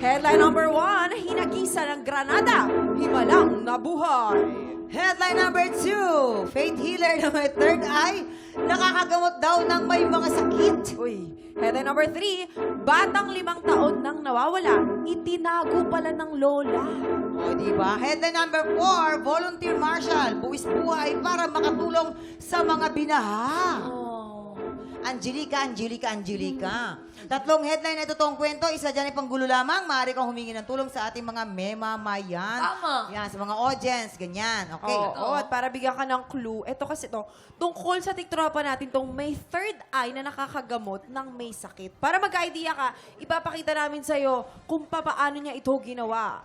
Headline number one, hinagisa ng Granada, himalang nabuhay. Headline number two, faith healer na may third eye, nakakagamot daw ng may mga sakit. Uy, headline number three, batang limang taon nang nawawala, itinago pala ng lola. O, di ba? Headline number four, volunteer marshal, buwis buhay para makatulong sa mga binaha. Oh. Angelica, Angelica, Angelica. Tatlong headline na totoong kwento. Isa dyan ay panggulo lamang. Maaari kang humingi ng tulong sa ating mga memamayan. Tama. Yan, sa mga audience. Ganyan. Okay. Oo, at para bigyan ka ng clue, ito kasi to, tungkol sa tiktropa natin tong may third eye na nakakagamot ng may sakit. Para mag-idea ka, ipapakita namin sa'yo kung papaano niya ito ginawa.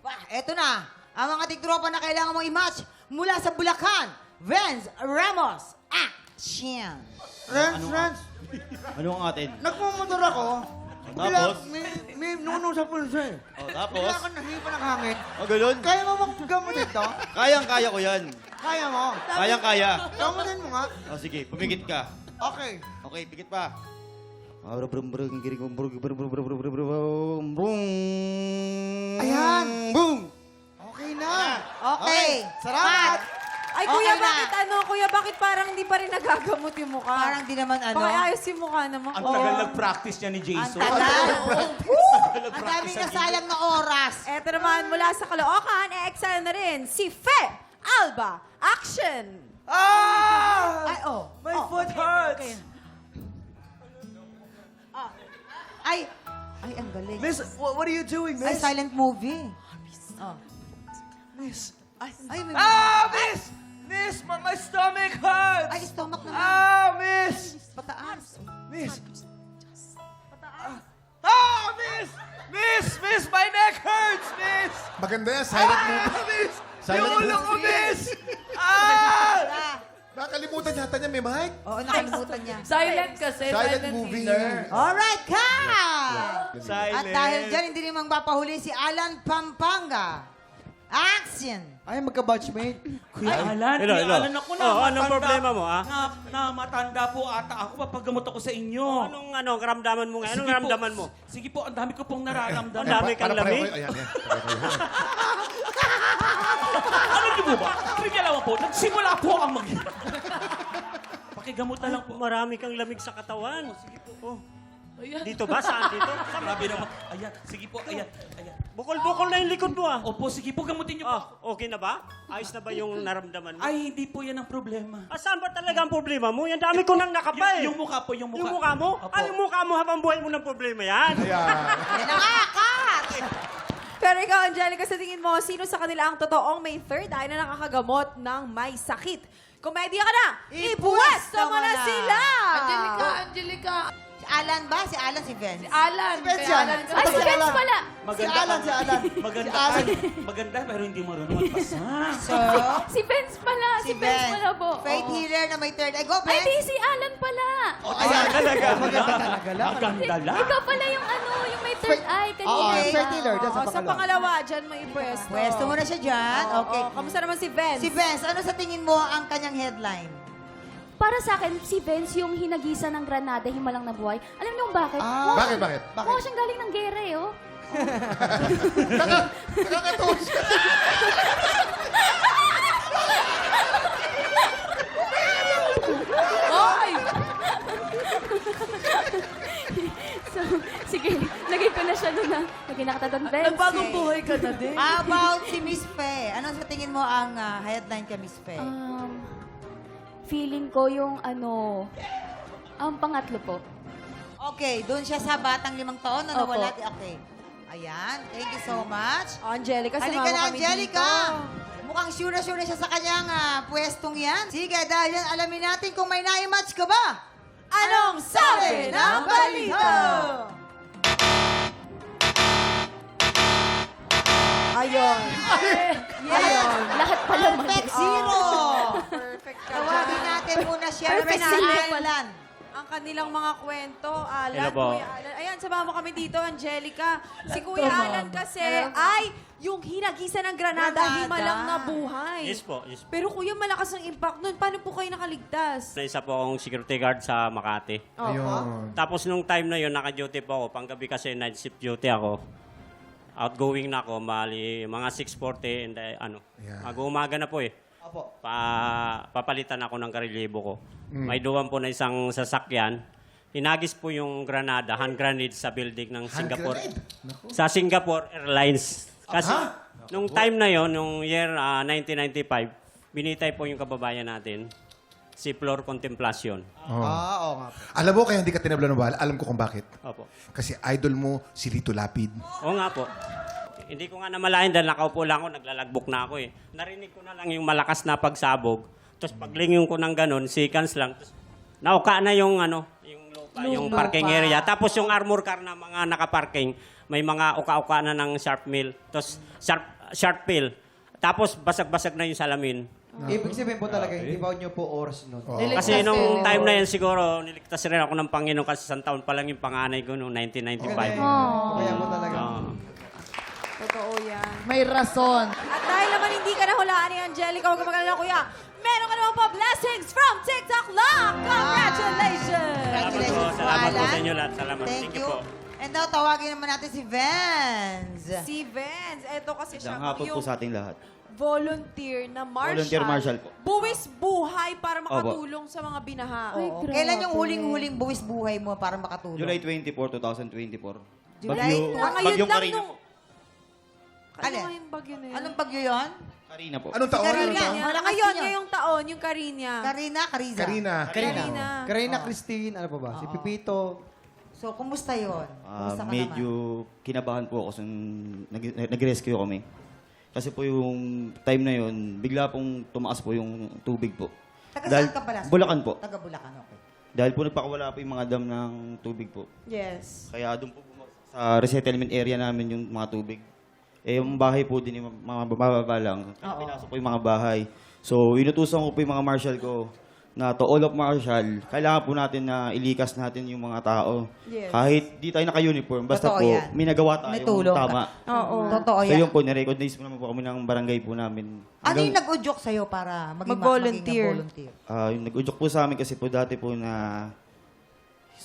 Wah, eto na. Ang mga tigtropa na kailangan mong i-match mula sa Bulacan. Vince Ramos. Action. Renz, ano Renz, Ano ang atin? nagmumotor ako. Tapos? Bigla- May, may nuno sa pulso eh. Oh, tapos? Bigla ako nahipa ng hangin. Oh, ganun? Kaya mo maggamutin to? Kayang-kaya ko yan. Kaya mo. Kayang-kaya. Gamutin mo nga. Oh, sige, pumikit ka. Okay. Okay, pikit pa. Ayan. Boom! Okay na. Okay. Salamat. Ay, Okay kuya, na. bakit ano? Kuya, bakit parang hindi pa rin nagagamot yung mukha? Parang di naman ano. Pakiayos yung mukha naman. Ang Oo. tagal nag-practice niya ni Ang Jason. tagal. Ang daming nasayang na oras. Eto naman, mula sa Caloocan, e-exile na rin si Fe Alba. Action! Ah! Ay, oh. My Oh, foot okay, hurts. okay. Ah. Ay, ay, ang galing. Miss, what, what are you doing, Ay, miss? silent movie. Oh. Miss. Ay, may... Ah, miss! Miss, my, my stomach hurts! Ay, stomach naman. Ah, miss! Pataas. Miss! Ah, miss! Miss! Miss, my neck hurts, miss! Maganda yan, silent movie. Ah, miss! Silent Yung ulo movie. ko, miss! Ah! Ah. Nakalimutan yata niya may mic. Oo, nakalimutan niya. Silent kasi. Silent movie. Alright, cut! Silent. At dahil dyan, hindi rin papahuli si Alan Pampanga. Action! Ay, magka-batchmate. Kuya Alan, Hello, hello. Alan, ako na. Oh, anong matanda- problema mo, ah? Na, na matanda po ata ako. Papagamot ako sa inyo. Anong, ano, karamdaman mo nga? Anong Sige po. karamdaman mo? Sige po, ang dami ko pong nararamdaman. Ang dami kang lamig? Ayan, yan. Pareho kayo. Alam niyo po ba? Trigalawa po, nagsimula po ang mag... Pakigamot na lang po. Marami kang lamig sa katawan. Sige po. Oh. Ayan. Dito ba? Saan dito? Grabe naman. Ayan, sige po, ayan, ayan. Bukol-bukol na yung likod mo ah. Opo, sige po, gamutin niyo po. Ah, okay na ba? Ayos na ba yung naramdaman mo? Ay, hindi po yan ang problema. Ah, saan ba talaga ang problema mo? Yan dami ko nang nakapa eh. Yung, yung mukha po, yung mukha. Yung mukha mo? Opo. Ay, yung mukha mo habang buhay mo ng problema yan. Ayan. Pero ikaw, Angelica, sa tingin mo, sino sa kanila ang totoong may third eye na nakakagamot ng may sakit? Komedya ka na! Ipuwesto mo na sila! Angelica, Angelica. Si Alan ba? Si Alan, si Vince? Alan. Si Vince Kaya yan. Alan. Si Ay, si Vince pala. Maganda Si Alan, si Alan. Maganda, Si Alan. ay, maganda pero hindi marunong magbasa. So, Si Vince pala. Si, Vince pala po. Faith Oo. healer na may third eye. Go, Ay, di Vince! si Alan pala. Ayan. talaga. Maganda talaga lang. Maganda lang. Ikaw pala yung ano, yung may third eye kanina. Oo, Okay. faith healer. Dyan sa Oo, sa pangalawa. pangalawa, dyan may pwesto. Pwesto mo na siya dyan. Okay. Oo, kamusta naman si Vince? Si Vince, ano sa tingin mo ang kanyang headline? Para sa akin, si Vince yung hinagisa ng Granada, himalang na buhay. Alam niyo kung bakit? Ah. Mukha Bakit, bakit? Bakit? Mukha siyang galing ng gera eh, oh. Nakakatawa siya. Ay! So, sige, lagay ko na siya doon na. Lagay na kita doon, Vince. Nagbagong buhay ka na din. About si Miss Fe? Ano sa tingin mo ang ah, headline ka, Miss Fe? Um, feeling ko yung ano, ang pangatlo po. Okay, doon siya sa batang limang taon na Opo. nawala. Okay. Ayan, thank you so much. Angelica, Halika sumama na, kami Angelica! dito. Mukhang sure na sure na siya sa kanyang ah, pwestong yan. Sige, dahil yan, alamin natin kung may naimatch ka ba. Anong sabi ng balita? Ayun. Yes! Lahat pala mali. Perfect zero! Tawagin natin muna siya. Perfect. Alan. Ang kanilang mga kwento, Alan, Hello po. Kuya Alan. Ayan, sumama kami dito, Angelica. Si Kuya Alan kasi ay yung hinagisa ng Granada, Granada. himalang na buhay. Yes po, yes po. Pero kuya, malakas ang impact nun. Paano po kayo nakaligtas? Na isa po akong security guard sa Makati. Ayun. Tapos nung time na yun, naka-duty po ako. Panggabi kasi night shift duty ako. outgoing na ako, mali mga 6.40 and eh, ano, Yeah. mag-umaga na po eh. Opo. Pa, papalitan ako ng karelyebo ko. Mm. May duwan po na isang sasakyan. Hinagis po yung granada, hand grenade sa building ng Singapore. grenade? Naku. Sa Singapore Airlines. Kasi Aha. nung time na yon, nung year ah, 1995, binitay po yung kababayan natin si Flor Contemplacion. Oh. Ah, oo nga. Alam mo kaya hindi ka tinabla ng bala? Alam ko kung bakit. Opo. Kasi idol mo si Lito Lapid. Oo nga po. Hindi ko nga namalayan dahil nakaupo lang ako, naglalagbok na ako eh. Narinig ko na lang yung malakas na pagsabog. Tapos paglingon ko ng ganun, seconds lang. Tapos nauka na yung ano, yung lupa, yung Lupa. parking area. Tapos yung armor car na mga nakaparking, may mga uka-uka na ng sharp mill. Tapos sharp, sharp pill. Tapos basag-basag na yung salamin. Ibig sabihin po talaga, hindi pa nyo po oras nun. Oo. Kasi nung time na yan siguro, niligtas rin ako ng Panginoon kasi isang taon pa lang yung panganay ko noong 1995. Kaya po talaga. Oo. Totoo yan. May rason. At dahil naman hindi ka nahulaan ni Angelica, huwag ka mag-alala, kuya. Meron ka naman po blessings from TikTok Lock! Congratulations! Salamat po, salamat po sa inyo lahat. Salamat. Thank, Thank you you. po. And now, tawagin naman natin si Vance. Si Vince, eto kasi siya Isang hapon po yung sa ating lahat. volunteer na marshal. Volunteer marshal po. Buwis buhay para makatulong sa mga binaha. Ay, Oo. Kailan yung huling-huling buwis buhay mo para makatulong? July 24, 2024. July Bagyo, Ah, ngayon bagyong lang Karina nung... Ano Alin? nga yung bagyo na yun? Anong bagyo yun? Karina po. Anong taon? Karina. Anong taon? Karina. Malakas Ngayon, din yun. ngayong taon, yung Karinya. Karina, Kariza. Karina. Karina. Karina Christine, ano pa ba? Si Pipito. So, kumusta yun? Ah, Kumusta ka medyo kinabahan po ako sa nag- nag-rescue kami. Kasi po yung time na yun, bigla pong tumaas po yung tubig po. Taga Dahil- saan ka pala? Bulacan po. Taga Bulacan, okay. Dahil po nagpakawala po yung mga dam ng tubig po. Yes. Kaya doon po sa resettlement area namin yung mga tubig. Eh, yung bahay po din, yung mga bababa lang. Kaya pinasok po yung mga bahay. So, inutusan ko po yung mga marshal ko na to all of marshal, kailangan po natin na ilikas natin yung mga tao. Yes. Kahit di tayo naka-uniform, basta Totoo po, yan. may nagawa tayo May tulong tama. Oo. Totoo So, yan. yun po, nirecognize mo naman po kami ng barangay po namin. Ano yung nag-udyok sa'yo para maging Mag-volunteer. maging volunteer? Ah, yung nag-udyok po sa amin kasi po dati po na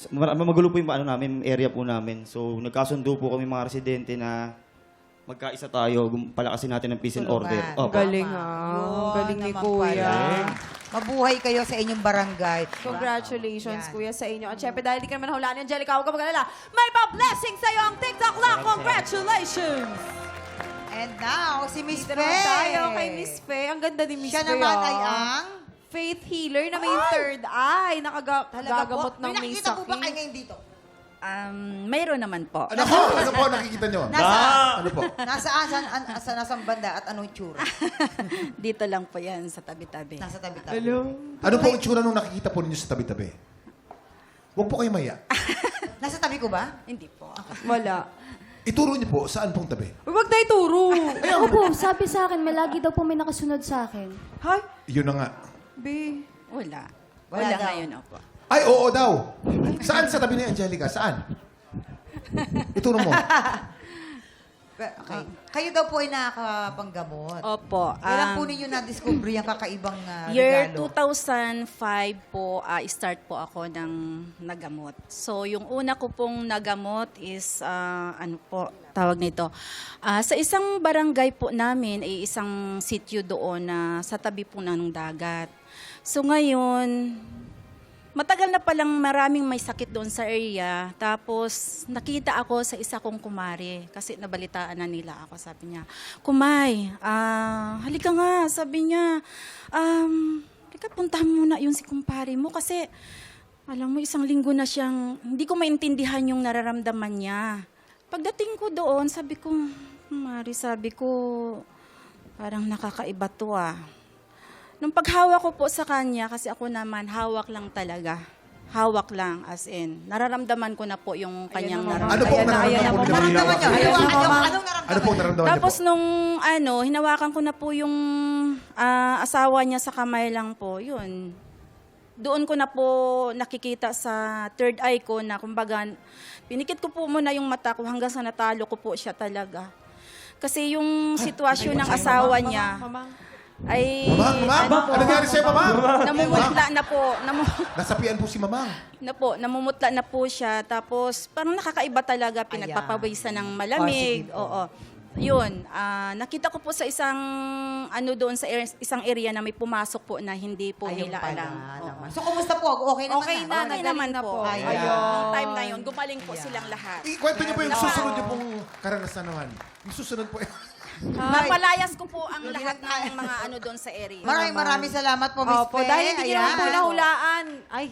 mar- magulo po yung ano namin, area po namin. So, nagkasundo po kami mga residente na magkaisa tayo, gum- palakasin natin ang peace and order. Opo. Galing Tama. ah. Yun Galing ni naman Kuya. pala. Mabuhay kayo sa inyong barangay. Congratulations, Yan. Kuya, sa inyo. At syempre, dahil di ka naman nahulaan ni Angelica, huwag ka mag-alala. May pa-blessing sa'yo ang TikTok Lock. Congratulations! And now, si Miss Dito Faye. naman tayo kay Miss Faye. Ang ganda ni Miss Siya Faye. naman ah. ay ang... Faith healer na may third eye. Nakagagamot ng may nakikita po ba kayo ngayon dito? Um, mayroon naman po. Ano po? Ano po nakikita nyo? Nasa, Ano po? nasaan, saan, an, sa nasang banda at anong itsura? Dito lang po yan sa tabi-tabi. Nasa tabi-tabi. Ano po ang itsura nung nakikita po ninyo sa tabi-tabi? Huwag po kayo maya. Nasa tabi ko ba? Hindi po. Wala. Ituro niyo po, saan pong tabi? Huwag tayo turo. Opo, sabi sa akin, may lagi daw po may nakasunod sa akin. Hay, Yun na nga. B. Wala. Wala Wala, daw. ngayon ako. Ay, oo daw. Saan sa tabi ni Angelica? Saan? Ituro mo. Okay. Kayo daw po ay nakakapanggamot. Opo. Kailan um, po ninyo na-discover yung kakaibang ah, Year regalo? 2005 po, ah, start po ako ng nagamot. So, yung una ko pong nagamot is, ah, ano po, tawag nito, Ah, sa isang barangay po namin, ay isang sityo doon na sa tabi po ng dagat. So, ngayon, matagal na palang maraming may sakit doon sa area. Tapos, nakita ako sa isa kong kumare. Kasi nabalitaan na nila ako. Sabi niya, Kumay, ah, halika nga. Sabi niya, um, halika puntahan mo na yung si kumpare mo. Kasi, alam mo, isang linggo na siyang, hindi ko maintindihan yung nararamdaman niya. Pagdating ko doon, sabi ko, Mari, sabi ko, parang nakakaiba to ah. Nung paghawak ko po sa kanya, kasi ako naman, hawak lang talaga. Hawak lang, as in. Nararamdaman ko na po yung kanyang Mama. Ano po Ayan na, ayan na, nararamdaman mo? Mama. Naramdaman niyo? Ayan Ano, na, ano, anong Ano po naramdaman niyo Tapos po? nung ano, hinawakan ko na po yung ah, asawa niya sa kamay lang po, yun. Doon ko na po nakikita sa third eye ko na kumbaga, pinikit ko po muna yung mata ko hanggang sa natalo ko po siya talaga. Kasi yung sitwasyon ng asawa niya, ay... Mamang, mamang! ano po, Ano nangyari sa'yo, mamang? Namumutla na po. Namu, Nasapian po si mamang. na po, namumutla na po siya. Tapos parang nakakaiba talaga, pinagpapawisan ng malamig. Oo. Yun, ah, nakita ko po sa isang ano doon sa er- isang area na may pumasok po na hindi po Ayun nila pala alam. Oo. naman. So, kumusta po? Okay naman Okay na, Okay nagaling naman na po. po. Ayan. Nung time na yun, gumaling po silang lahat. Ikwento niyo po yung susunod niyo pong karanasan naman. Yung susunod po. Napalayas ko po ang lahat ng mga ano doon sa area. Maraming maraming salamat po, Miss Opo, Fe. dahil hindi nyo naman po Ayan. nahulaan. Ay,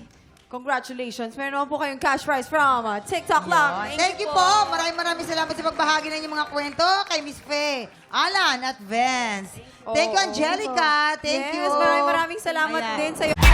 congratulations. Meron naman po kayong cash prize from uh, TikTok lang. Thank, you po. Maraming maraming salamat sa pagbahagi ng inyong mga kwento kay Miss Fe, Alan at Vince. Thank you. Angelica. Thank yes, you. maraming maraming salamat Ayan. din sa'yo.